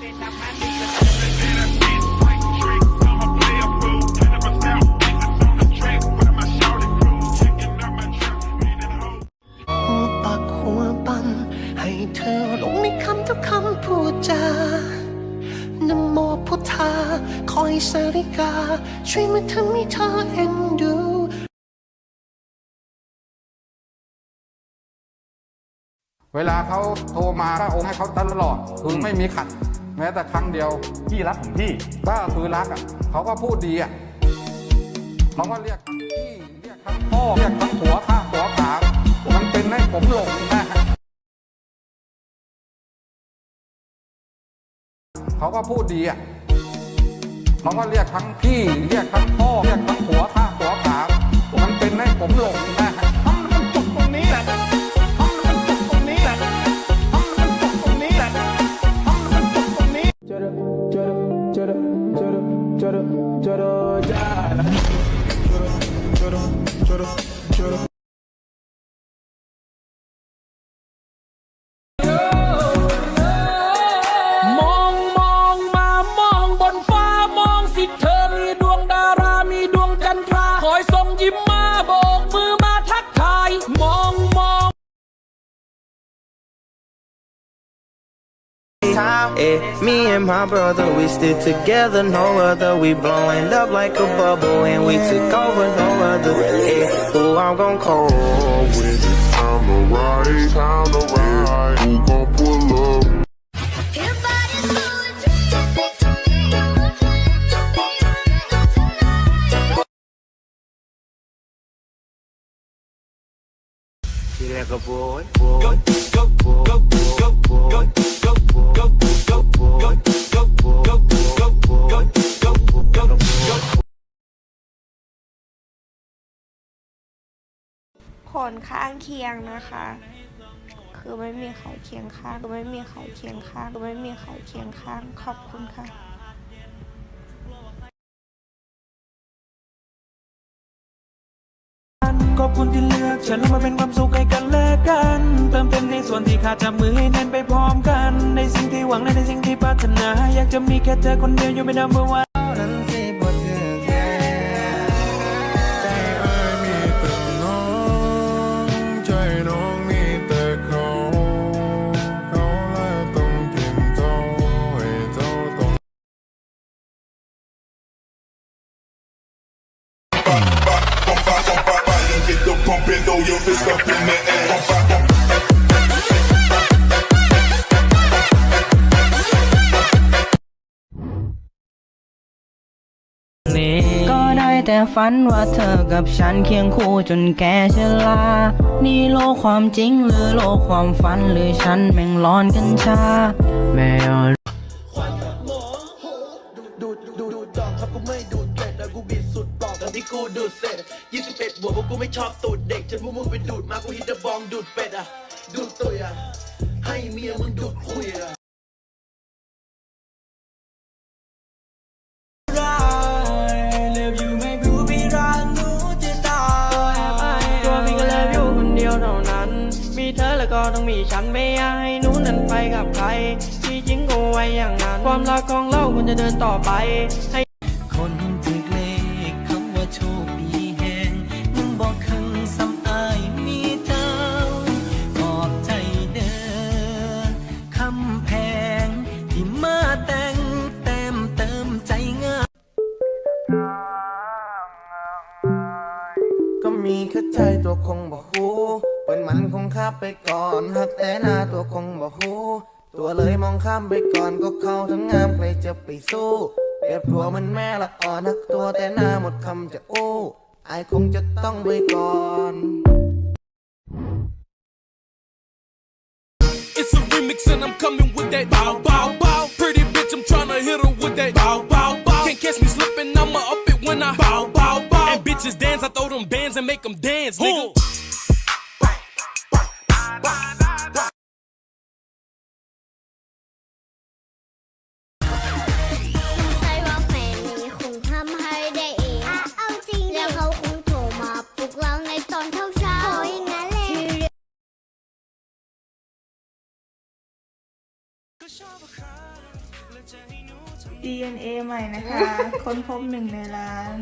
หัวปักหัวปั๊มให้เธอลงในคำทุกคำพูดจานโมพุทธา คอยสาริกา ช่วยมาทำให้เธอเอ็นดูเวลาเขาโทรมาก็องค์ให้เขาตลอดคือไม่มีขัด แม้แต่ครั้งเดียว พี่รักของพี่ก็คือรักอะเขาก็พูดดีอะเขาก็เรียกทั้งพี่เรียกทั้งพ่อเรียกทั้งหัวข้าหัวขามันเป็นให้ผมหลงนะเขาก็พูดดีอะเขาก็เรียกทั้งพี่เรียกทั้งพ่อเรียกทั้งหัวข้าหัวขามันเป็นให้ผมหลงนะ my brother, we stick together, no other. We blowing up like a bubble, and we took over, no other. Eh, who I'm gon' call with? Time to ride, time to ride. Who gon' ทีแรกก็โบยโบยโบยโบยโบยโบยโบยโบยโบยผลข้างเคียงนะคะ คือไม่มีใครเคียงข้างคือไม่มีใครเคียงข้างคือไม่มีใครเคียงข้าง ขอบคุณค่ะ ขอบคุณที่เลือก ฉันแล้วมาเป็นความสุขให้กันและกัน เติมเต็มในส่วนที่ขาดจับมือให้แน่นไปพร้อมกัน ในสิ่งที่หวังและในสิ่งที่ปรารถนา อยากจะมีแค่เธอคนเดียวอยู่เป็น number one fist up in the air. ก็ได้แต่ฝันว่าเธอกับฉันเคียงคู่จนแก่ชรา นี่โลกความจริงหรือโลกความฝันหรือฉันแม่งร้อนกันชา แม่ยอดูดดูดดูดดอกครับกูไม่ดูดเกล็ดแต่กูบิดสุด ตอนที่กูดูดเสร็จ21บเอ็ดบวกเพราะกูไม่ชอบตูดเด็กจนพวกมึงไปดูดมากูฮิตเดอะบองดูดเป็ดอะ ดูดตุยอะ ให้เมียมึงดูดคุยอะเลิฟอยู่ไม่รู้พี่รักหนูจะตายตัวพี่ก็เลิฟอยู่คนเดียวเท่านั้นมีเธอแล้วก็ต้องมีฉันไม่อยากให้หนูนั้นไปกับใครที่จริงก็ไว้อย่างนั้น ความรักของเราควรจะเดินต่อไปให้ ข้ามไปก่อนหักแต่หน้าตัวคงบอกฮูตัวเลยมองข้ามไปก่อนก็เข้าทั้งงามใครจะไปสู้เปรียบตัวมันแม่ละอ่อนหักตัวแต่หน้าหมดคำจะโอ้อายคงจะต้องไปก่อน It's a remix and I'm coming with that bow bow bow. Pretty bitch, I'm tryna hit her with that bow bow bow. Can't catch me slipping, I'ma up it when I bow bow bow. And bitches dance, I throw them bands and make them dance, nigga. DNA ใหม่นะคะ ค้นพบหนึ่งในล้าน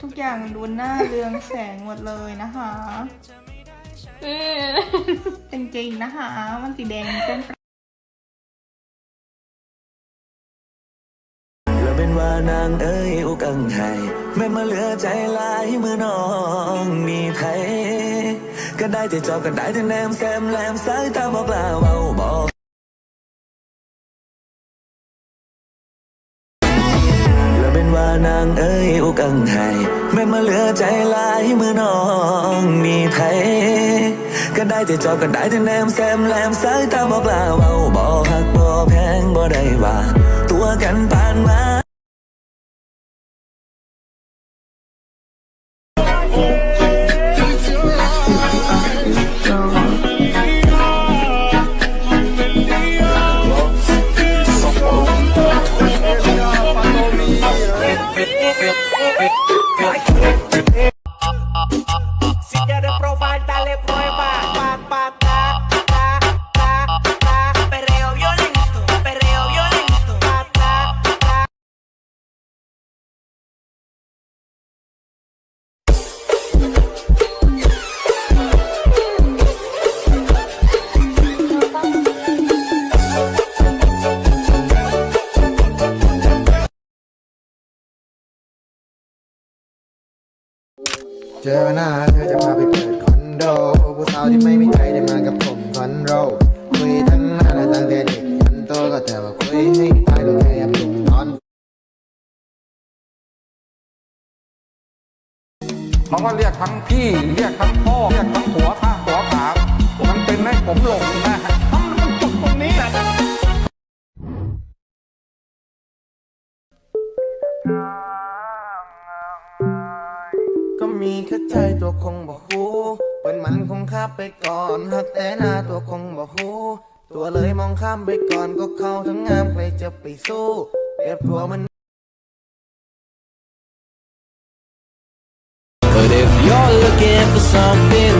ทุกอย่างดูหน้าเรืองแสงหมดเลยนะคะจริงๆนะคะ มันสีแดงเป็นแล้วเป็นว่านางเอ้ยอุกังไห้แม่นมาเหลือใจหลายมือน้องมีไผก็ได้แต่จอบก็ได้แต่แนมแซมแลมสายตาบอกลาเว้าบอก แม่นมาเหลือใจหลายมือน้องมีไผก็ได้แต่จอบก็ได้แต่แนมแซมแลมสายตาบอกลาเว้าบอกหักบ่แพงบ่ได้ว่า ตัวกันปานมา เจอหน้าเธอจะพาไปเปิดคอนโดผู้สาวที่ไม่มีใจได้มากับผมคอนโดคุยทั้งหน้าและตั้งแต่เด็กยันโตก็แต่ว่าคุยให้ตายลงแอบหลุมนอนเขาก็เรียกทั้งพี่ เรียกทั้งพ่อ เรียกทั้งหัวข้าหัวขามันเป็นให้ผมหลงนะ ก็มีแค่ใจตัวคงบอฮู้เป็นมันคงข้าไปก่อนหักแต่หน้าตัวคงบอฮู้ตัวเลยมองข้ามไปก่อนก็เข้าทั้งงามใครจะไปสู้เปรียบตัวมัน But if you're looking for something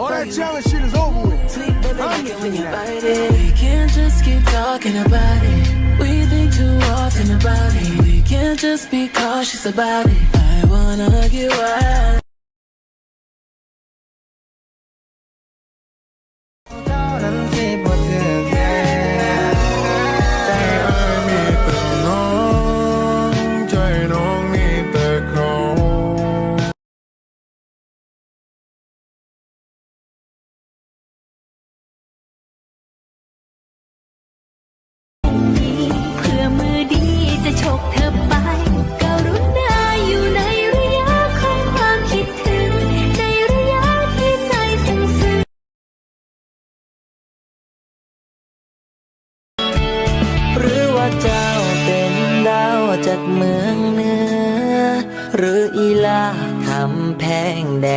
All that challenge shit is over with. Sweet baby, I'm like when you bite it. We can't just keep talking about it. We think too often about it. We can't just be cautious about it. I wanna get wild.